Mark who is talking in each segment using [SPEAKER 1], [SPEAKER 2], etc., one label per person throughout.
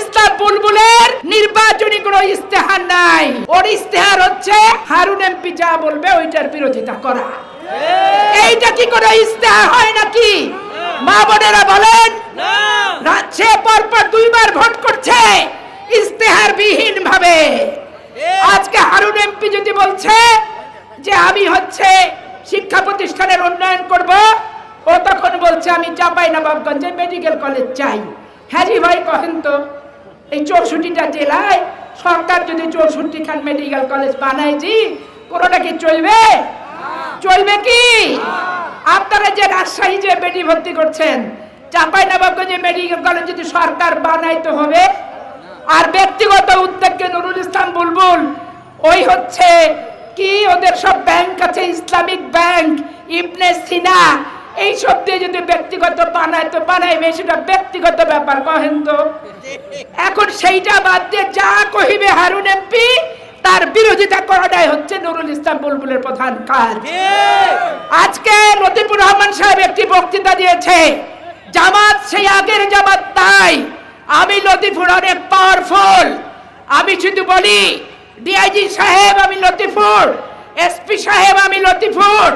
[SPEAKER 1] ইসলাম বুলবুলের নির্বাচনী কোনো ইস্তেহার নাই। ওর ইস্তেহার হচ্ছে হারুন এমপি যা বলবে ওইটার বিরোধিতা করা। এইটা কি কোনো ইস্তেহার হয় নাকি? মা বোনেরা বলেন সে পরপর দুইবার ভোট করছে ইস্তেহার বিহীন ভাবে আজকে হারুন এমপি যদি বলছে যে আমি হচ্ছে শিক্ষা প্রতিষ্ঠানের উন্নয়ন করব ও তখন বলছে আমি চাপাই নবাবগঞ্জে মেডিকেল কলেজ চাই। হ্যাঁ ভাই কহেন তো। এই চৌষট্টিটা জেলায় সরকার যদি চৌষট্টি খান মেডিকেল কলেজ বানায় জি, কোনোটা কি চলবে? চলবে কি? আপনারা যে রাজশাহী যে বেডি ভর্তি করছেন চাপাই নবাবগঞ্জে মেডিকেল কলেজ যদি সরকার বানাইতে হবে, আর ব্যক্তিগত উদ্যোগকে নুরুল ইসলাম বুলবুল, ওই হচ্ছে কি ওদের সব ব্যাংক আছে, ইসলামিক ব্যাংক ইবনে সিনা এই সব দিয়ে যদি ব্যক্তিগত বানায় তো বানাইবে সেটা ব্যক্তিগত ব্যাপার কহেন তো। এখন সেইটা বাদ দিয়ে যা কহিবে হারুন এমপি তার বিরোধিতা করাটাই হচ্ছে নুরুল ইসলাম বুলবুলের প্রধান কাজ। আজকে লতিফুর রহমান সাহেব একটি বক্তৃতা দিয়েছে জামাত সেই আগের জামাত তাই আমি লতিফুর অনেক পাওয়ারফুল আমি শুধু বলি ডিআইজি সাহেব আমি লতিফুর এসপি সাহেব আমি লতিফুর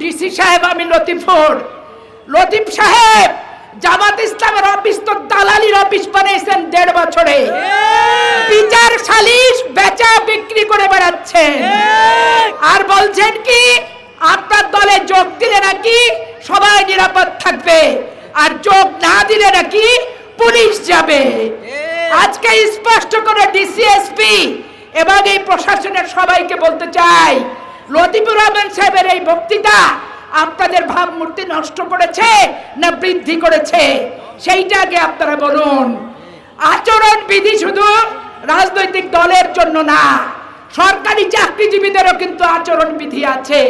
[SPEAKER 1] ডিসি সাহেব আমি লতিফুর। লতিফ সাহেব জামাত ইসলামের অফিস তো দালালির অফিস বানিয়েছেন দেড় বছরে। বিচার সালিশ বেচা বিক্রি করে বেড়াচ্ছেন আর বলছেন কি আপনার দলে যোগ দিলে নাকি সবাই নিরাপদ থাকবে আর যোগ না দিলে নাকি পুলিশ যাবে। আজকে স্পষ্ট করে ডিসিএসপি এবং এই প্রশাসনের সবাইকে বলতে চাই লতিফুর রহমান সাহেবের এই বক্তৃতা আপনাদের ভাবমূর্তি নষ্ট করেছে না বৃদ্ধি করেছে? সেইটা আগে আপনারা বলুন। আচরণ বিধি শুধু রাজনৈতিক দলের জন্য না, সরকারি চাকরিজীবীদেরও কিন্তু আচরণ বিধি আছে।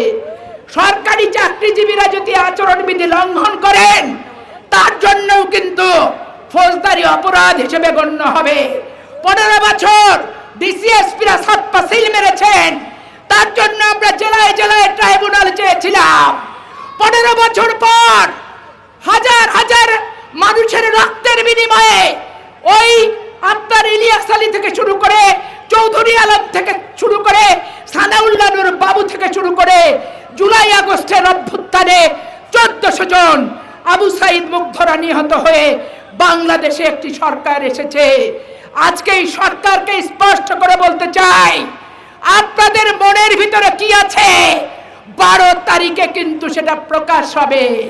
[SPEAKER 1] সরকারি চাকরিজীবীরা যদি আচরণ বিধি লঙ্ঘন করেন, তার জন্যও কিন্তু ফৌজদারি অপরাধ হিসেবে গণ্য হবে। পনেরো বছর ডিসিএসপিরা সাপ্পা সিল মেরেছেন। তার জন্য আমরা জেলায় জেলায় ট্রাইব্যুনাল চেয়েছিলাম। পনেরো বছর পর হাজার হাজার মানুষের রক্তের বিনিময়ে ওই আপনার ইলিয়াস আলী থেকে শুরু করে চৌধুরী আলম থেকে শুরু করে সানাউল্লাহ নূর বাবু থেকে শুরু করে জুলাই আগস্টের অভ্যুত্থানে চোদ্দশো জন আবু সাইদ মুগ্ধরা নিহত হয়ে বাংলাদেশে একটি সরকার এসেছে। আজকে এই সরকারকে স্পষ্ট করে বলতে চাই আপনাদের মনের ভিতরে কি আছে? বারো তারিখে কিন্তু সেটা প্রকাশ হবে।